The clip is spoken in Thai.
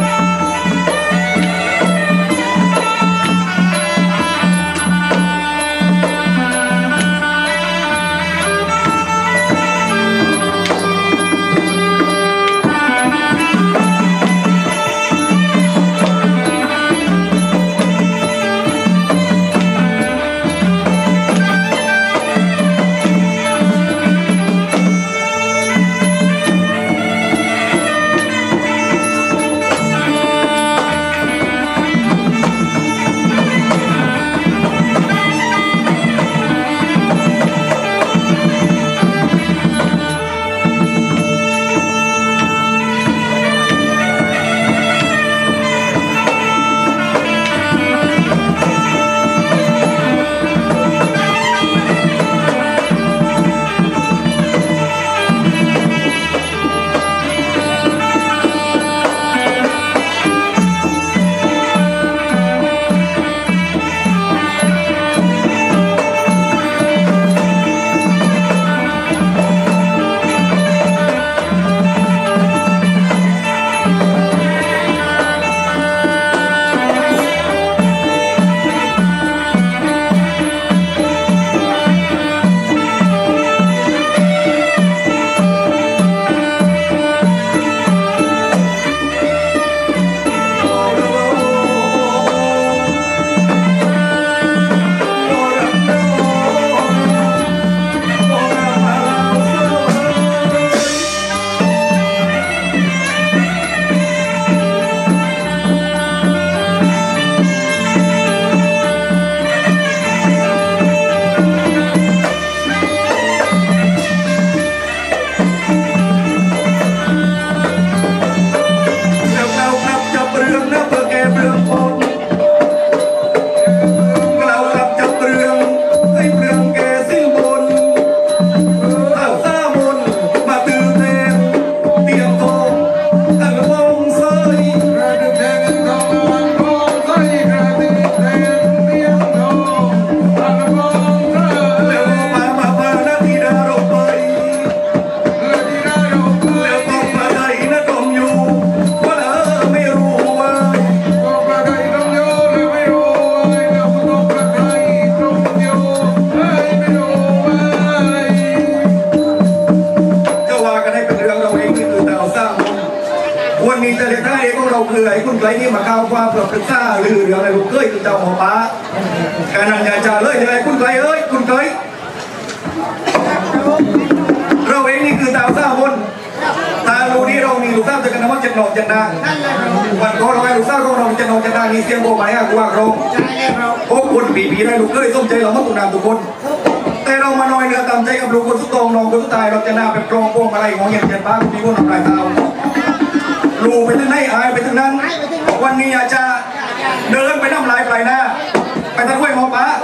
แวันนี้จะเรียกท่าเองของเราคือไอ้คุณไกลนี่มาเข้าความเพื่อปรึกษาหรือเรื่องอะไรลูกเคยคือเจ้าหมอป้าการนันยาจาเลยเลยคุณไกลเอ้ยคุณไกลเราเองนี่คือดาวสร้างมนตาลูนี้เรามีลูกสาวจะกันนะว่าจ็ดหนอกเจ็ดนางวันก่อนเราให้ลูกสาวของเราจ็ดหนอกเจ็ดนางนี่เสียงโบไหมอะกูว่าเราโอ้คนปีปีได้ลูกเคยส้มใจเราต้องตุนามทุกคนแต่เรามาน้อยเนื้อตามใจกับลูกคนสุดตรงนองคนสุดท้ายเราจะหน้าเป็นกรองพวงอะไรของเย็นเย็นบ้างมีคนทำลายเท้า นั้น วันนี้อาจจะเดินไปน้ำลายไปลหน้า ไปตะคุยหมอปลานะ